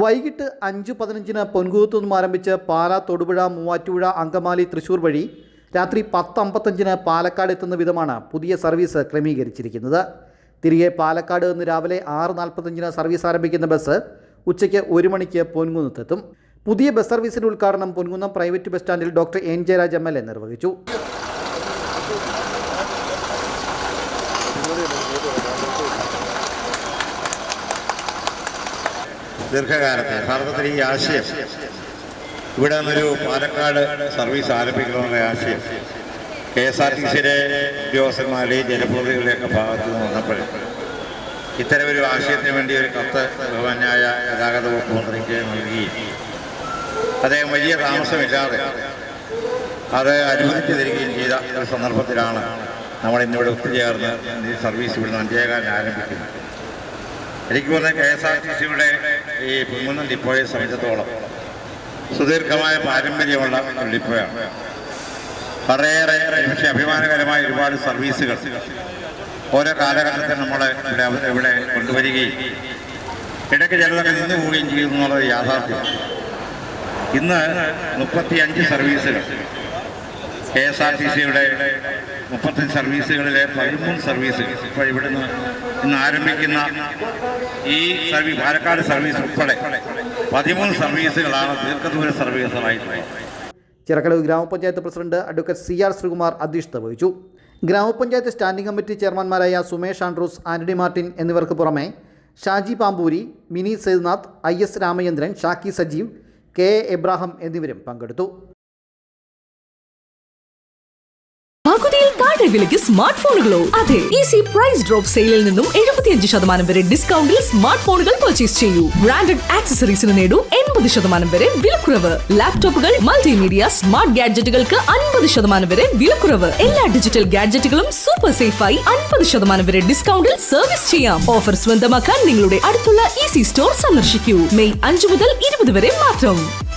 വൈകിട്ട് അഞ്ച് പതിനഞ്ചിന് പൊൻകൂത്തു നിന്നും ആരംഭിച്ച് പാല തൊടുപുഴ മൂവാറ്റുപുഴ അങ്കമാലി തൃശൂർ വഴി രാത്രി പത്ത് അമ്പത്തഞ്ചിന് പാലക്കാട് എത്തുന്ന വിധമാണ് പുതിയ സർവീസ് ക്രമീകരിച്ചിരിക്കുന്നത്. തിരികെ പാലക്കാട് നിന്ന് രാവിലെ ആറ് നാൽപ്പത്തഞ്ചിന് സർവീസ് ആരംഭിക്കുന്ന ബസ് ഉച്ചയ്ക്ക് ഒരു മണിക്ക് പൊൻകുന്നത്തെത്തും. പുതിയ ബസ് സർവീസിന്റെ ഉദ്ഘാടനം പൊൻകുന്നം പ്രൈവറ്റ് ബസ് സ്റ്റാൻഡിൽ doctor N Jayaraj M L A നിർവഹിച്ചു. ദീർഘകാലത്തെ യഥാർത്ഥത്തിൽ ഈ ആശയം. ഇവിടെ നിന്നൊരു പാലക്കാട് സർവീസ് ആരംഭിക്കണമെന്ന ആശയം. കെ എസ് ആർ ടി സിയിലെ ഉദ്യോഗസ്ഥന്മാരുടെയും ജനപ്രതിനിധികളുടെയൊക്കെ ഭാഗത്ത് നിന്ന് വന്നപ്പോൾ ഇത്തരമൊരു ആശയത്തിന് വേണ്ടി ഒരു കത്ത് ബഹുമാന്യായ ഗതാഗത വകുപ്പ് മന്ത്രിക്ക് നൽകി. അദ്ദേഹം വലിയ താമസമില്ലാതെ അത് അനുവദിച്ചു തരികയും ചെയ്ത ഒരു സന്ദർഭത്തിലാണ് നമ്മൾ ഇന്നിവിടെ ഒത്തുചേർന്ന് സർവീസ് ഇവിടുന്ന് അഞ്ചേകാലം ആരംഭിക്കുന്നത്. എനിക്ക് പറഞ്ഞ കെ എസ് ആർ ടി സിയുടെ ഈ പൊങ്ങുന്നം ഡിപ്പോയെ സംബന്ധിച്ചിടത്തോളം സുദീർഘമായ പാരമ്പര്യമുള്ള ഒരു ഡിപ്പോയാണ്. വളരെയേറെ പക്ഷേ അഭിമാനകരമായ ഒരുപാട് സർവീസുകൾ ഓരോ കാലഘട്ടത്തിൽ നമ്മൾ ഇവിടെ ഇവിടെ കൊണ്ടുവരികയും ഇടയ്ക്ക് ചിലതൊക്കെ നിന്ന് പോവുകയും ചെയ്യുന്നു എന്നുള്ളത് യാഥാർത്ഥ്യം. ഇന്ന് മുപ്പത്തിയഞ്ച് സർവീസുകൾ കെ എസ് ആർ ടി സിയുടെ മുപ്പത്തഞ്ച് സർവീസുകളിലെ പതിമൂന്ന് സർവീസുകൾ ഇപ്പോൾ ഇവിടുന്ന് ഇന്ന് ആരംഭിക്കുന്ന ഈ സർവീസ് പാലക്കാട് സർവീസ് ഉൾപ്പെടെ പതിമൂന്ന് സർവീസുകളാണ് ദീർഘദൂര സർവീസുകളായിട്ടുള്ളത് Chirakkadavu grama panchayat president advocate C R Sreekumar അധ്യക്ഷത വഹിച്ചു. ഗ്രാമപഞ്ചായത്ത് സ്റ്റാൻഡിംഗ് കമ്മിറ്റി ചെയർമാൻമാരായ സുമേഷ് ആൻഡ്രൂസ് ആന്റണി മാർട്ടിൻ എന്നിവർക്ക് പുറമെ Shaji Pampoori Mini Sethunath I S Ramachandran Shaki Sajeev K A Ebrahim എന്നിവരും പങ്കെടുത്തു. താഴെ വിലയ്ക്ക് സ്മാർട്ട് ഫോണുകളോ അതെ. ഈസി പ്രൈസ് ഡ്രോപ്പ് സെയിലിൽ നിന്നും എഴുപത്തിയഞ്ച് ശതമാനം വരെ ഡിസ്കൗണ്ടിൽ സ്മാർട്ട് ഫോണുകൾ പർച്ചേസ് ചെയ്യൂ. ബ്രാൻഡഡ് ആക്സസറീസിന് നേടൂ എൺപത് ശതമാനം വരെ വിലക്കുറവ്. ലാപ്ടോപ്പുകൾ മൾട്ടിമീഡിയ സ്മാർട്ട് ഗാഡ്ജറ്റുകൾക്ക് അൻപത് ശതമാനം വരെ വിലക്കുറവ്. എല്ലാ ഡിജിറ്റൽ ഗാഡ്ജറ്റുകളും സൂപ്പർ സേഫായി അൻപത് ശതമാനം വരെ ഡിസ്കൗണ്ടിൽ സർവീസ് ചെയ്യാം. ഓഫർ സ്വന്തമാക്കാൻ നിങ്ങളുടെ അടുത്തുള്ള ഈസി സ്റ്റോർ സന്ദർശിക്കൂ. മെയ് അഞ്ച് മുതൽ ഇരുപത് വരെ മാത്രം.